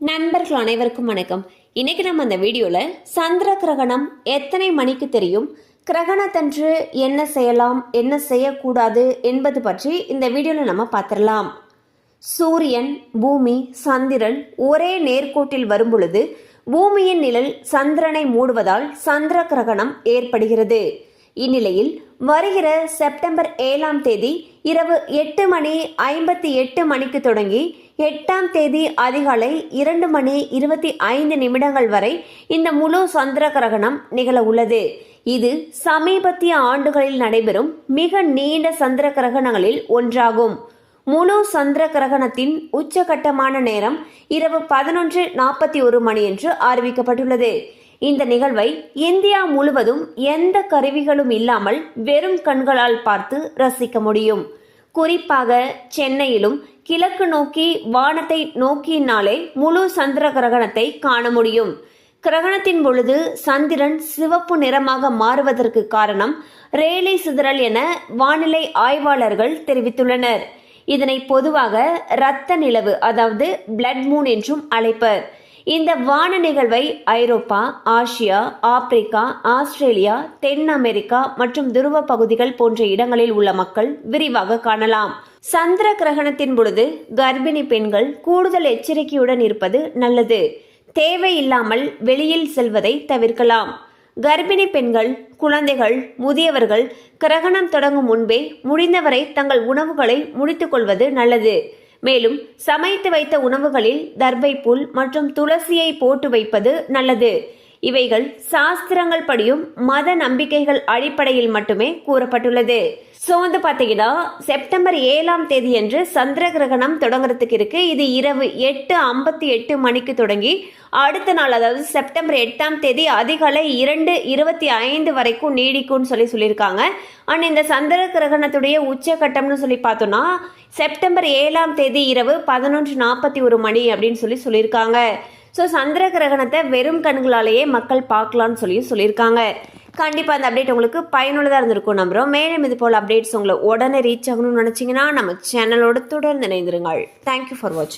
நண்பர்கள் அனைவருக்கும் வணக்கம். இன்னைக்கு நம்ம அந்த வீடியோவில் சந்திர கிரகணம் எத்தனை மணிக்கு தெரியும்? கிரகணத்தன்று என்ன செய்யலாம் என்ன செய்யக்கூடாது என்பது பற்றி இந்த வீடியோவில் நம்ம பார்த்துடலாம். சூரியன் பூமி சந்திரன் ஒரே நேர்கோட்டில் வரும் பொழுது பூமியின் நிழல் சந்திரனை மூடுவதால் சந்திர கிரகணம் ஏற்படுகிறது. இந்நிலையில் வருகிற செப்டம்பர் ஏழாம் தேதி இரவு எட்டு மணி ஐம்பத்தி எட்டு மணிக்கு தொடங்கி எட்டாம் தேதி அதிகாலை இரண்டு மணி இருபத்தி ஐந்து நிமிடங்கள் வரை இந்த முழு சந்திர கிரகணம் நிகழ உள்ளது இது சமீபத்திய ஆண்டுகளில் நடைபெறும் மிக நீண்ட சந்திர கிரகணங்களில் ஒன்றாகும். முழு சந்திர கிரகணத்தின் உச்சகட்டமான நேரம் இரவு பதினொன்று நாற்பத்தி ஒரு மணி என்று அறிவிக்கப்பட்டுள்ளது. இந்த நிகழ்வை இந்தியா முழுவதும் எந்த கருவிகளும் இல்லாமல் வெறும் கண்களால் பார்த்து ரசிக்க முடியும். குறிப்பாக சென்னையிலும் கிழக்கு நோக்கி வானத்தை நோக்கினாலே முழு சந்திர கிரகணத்தை காண முடியும். கிரகணத்தின் பொழுது சந்திரன் சிவப்பு நிறமாக மாறுவதற்கு காரணம் ரேலி சிதறல் என வானிலை ஆய்வாளர்கள் தெரிவித்துள்ளனர். இதனை பொதுவாக இரத்த நிலவு அதாவது பிளட் மூன் என்றும் அழைப்பர். இந்த வான நிகழ்வை ஐரோப்பா ஆசியா ஆப்பிரிக்கா ஆஸ்திரேலியா தென் அமெரிக்கா மற்றும் துருவ பகுதிகள் போன்ற இடங்களில் உள்ள மக்கள் விரிவாக காணலாம். சந்திர கிரகணத்தின் பொழுது கர்ப்பிணி பெண்கள் கூடுதல் எச்சரிக்கையுடன் இருப்பது நல்லது. தேவையில்லாமல் வெளியில் செல்வதை தவிர்க்கலாம். கர்ப்பிணி பெண்கள் குழந்தைகள் முதியவர்கள் கிரகணம் தொடங்கும் முன்பே முடிந்தவரை தங்கள் உணவுகளை முடித்துக்கொள்வது நல்லது. மேலும் சமைத்து வைத்த உணவுகளில் தர்பை புல் மற்றும் துளசியை போட்டு வைப்பது நல்லது. இவைகள் சாஸ்திரங்கள் படியும் மத நம்பிக்கைகள் அடிப்படையில் மட்டுமே கூறப்பட்டுள்ளது. ஸோ வந்து பார்த்தீங்கன்னா செப்டம்பர் ஏழாம் தேதி அன்று சந்திர கிரகணம் தொடங்குறதுக்கு இருக்கு. இது இரவு எட்டு ஐம்பத்தி எட்டு மணிக்கு தொடங்கி அடுத்த நாள் அதாவது செப்டம்பர் எட்டாம் தேதி அதிகாலை இரண்டு இருபத்தி ஐந்து வரைக்கும் நீடிக்கும்னு சொல்லி சொல்லியிருக்காங்க. அண்ட் இந்த சந்திர கிரகணத்துடைய உச்சகட்டம்னு சொல்லி பார்த்தோம்னா செப்டம்பர் ஏழாம் தேதி இரவு பதினொன்று நாற்பத்தி ஒரு மணி அப்படின்னு சொல்லி சொல்லியிருக்காங்க. ஸோ சந்திர கிரகணத்தை வெறும் கண்களாலேயே மக்கள் பார்க்கலான்னு சொல்லி சொல்லியிருக்காங்க. கண்டிப்பாக அந்த அப்டேட் உங்களுக்கு பயனுள்ளதாக இருந்திருக்கும் நம்புகிறோம் மேலும் இது போல் அப்டேட்ஸ் உங்களை உடனே ரீச் ஆகணும்னு நினச்சிங்கன்னா நம்ம சேனலோட தொடர்ந்து இணைந்திருங்கள். தேங்க்யூ ஃபார் வாட்சிங்